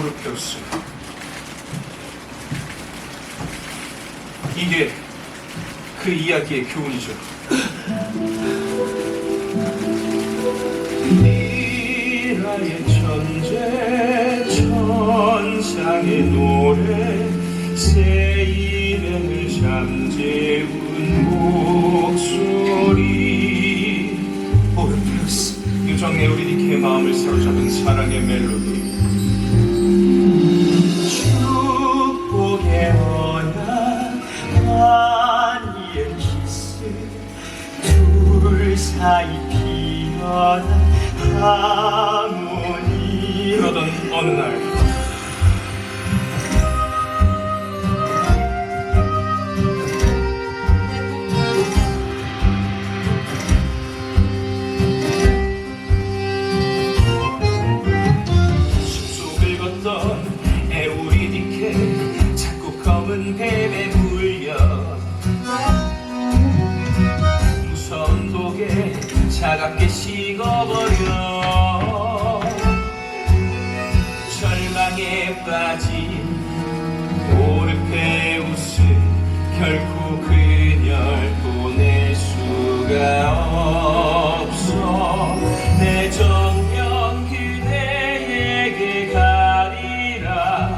오르페우스. 이게 그 이야기의 교훈이죠. 미라의 천재 천상의 노래 새 일행을 잠재운 목소리 오르페우스 유정의 우리 니케의 마음을 사로잡은 사랑의 멜로디 둘 사이 피어난 하모니. 그러던 어느 날 숲속을 걷던 에우리디케 자꾸 검은 뱀에 차갑게 식어버려. 절망에 빠진 오르페우스 결코 그녀를 보낼 수가 없어. 내 정령 그대에게 가리라.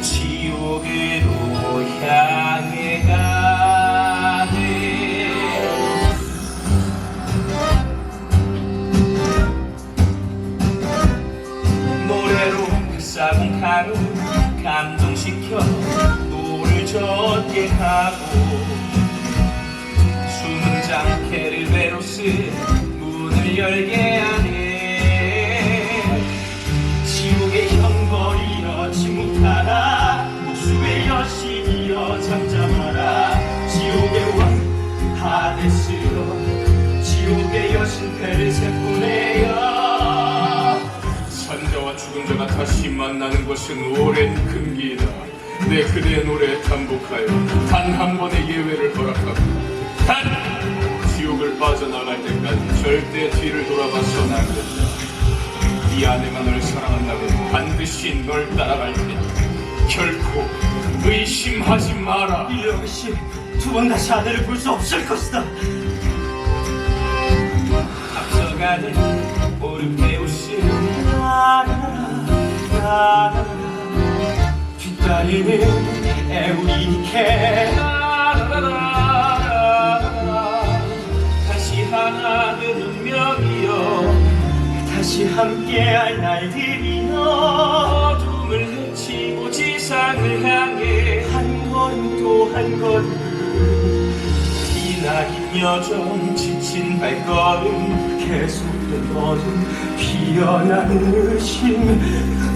지옥으로 향해 싸운 가루 감동시켜 노를 젖게 하고 숨은 장케를 베로스 문을 열게 하네. 지옥의 형벌이여 침묵하라. 목숨의 여신이여 잠잠하라. 지옥의 왕 하데스여 지옥의 여신 페르세포 다시 만나는 것은 오랜 금기이다. 내 그대의 노래에 반복하여 단 한 번의 예외를 허락하고 단 지옥을 빠져나갈 때까지 절대 뒤를 돌아봐서는 안 된다. 네 아내가 널 사랑한다고 반드시 널 따라갈 테니 결코 의심하지 마라. 이 역시 두번 다시 아내를 볼 수 없을 것이다. 앞서가는 에우리니케 라라라라라라. 다시 하나 된 운명이여 다시 함께할 날들이여 어둠을 헤치고 지상을 향해 한 걸음 또 한 걸음 기나긴 여정 지친 발걸음 계속된 어둠 피어나는 의심